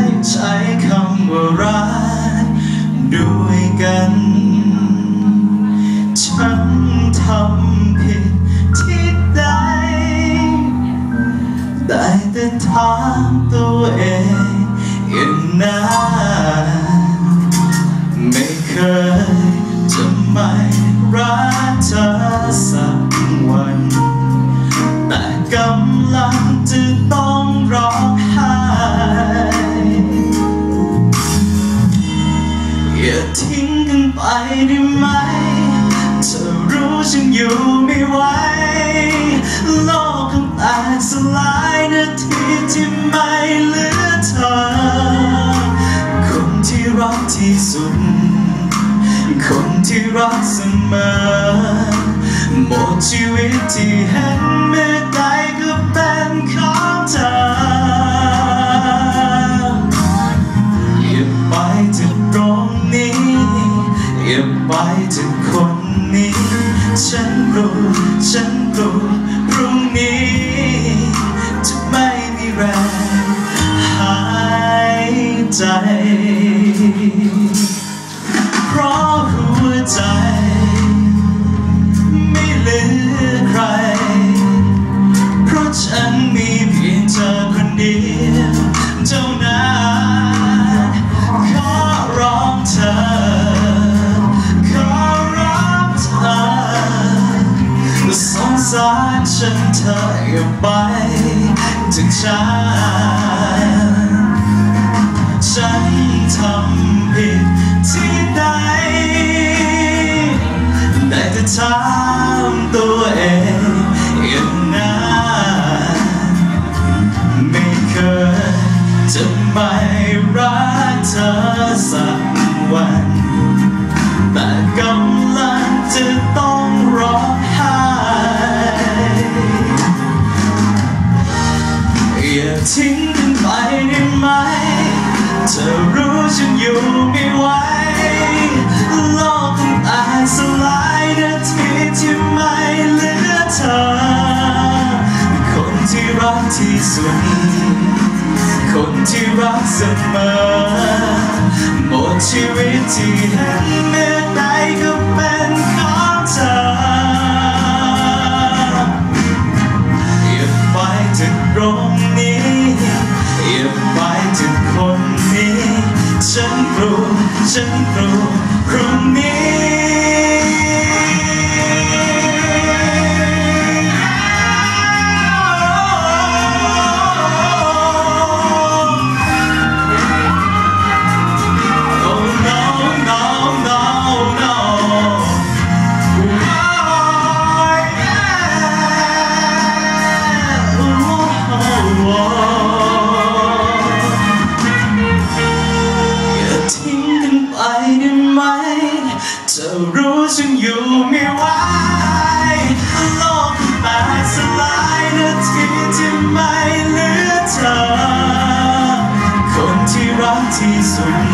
ยใช้คำว่ารักด้วยกัน ฉันทำผิดที่ใดได้แต่ถามตัวเอง ทิ้งกันไปได้ไหม เธอรู้ฉันอยู่ไม่ไหว โลกคงแตกสลายนาทีที่ไม่เหลือเธอ คนที่รักที่สุด คนที่รักเสมอ หมดชีวิตที่เห็นเมื่อใด เก็บไปจากคนนี้ ฉันรู้ ฉันรู้ สารฉันเธออย่าไปจากฉันฉันทำผิดที่ใดได้แต่ถามตัวเองอย่างนั้นไม่เคยจะไม่รักเธอสักวัน ทิ้งกันไปได้ไหม เธอรู้ฉันอยู่ไม่ไหว โลกคงแตกสลายนาทีที่ไม่เหลือเธอ คนที่รักที่สุด คนที่รักเสมอ หมดชีวิตที่เห็นเมื่อใดก็เป็นของเธออย่าไฉัน ไหวโลกแตกสลายนาทีที่ไม่เหลือเธอ คนที่รักที่สุด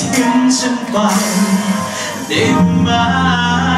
อย่าทิ้ง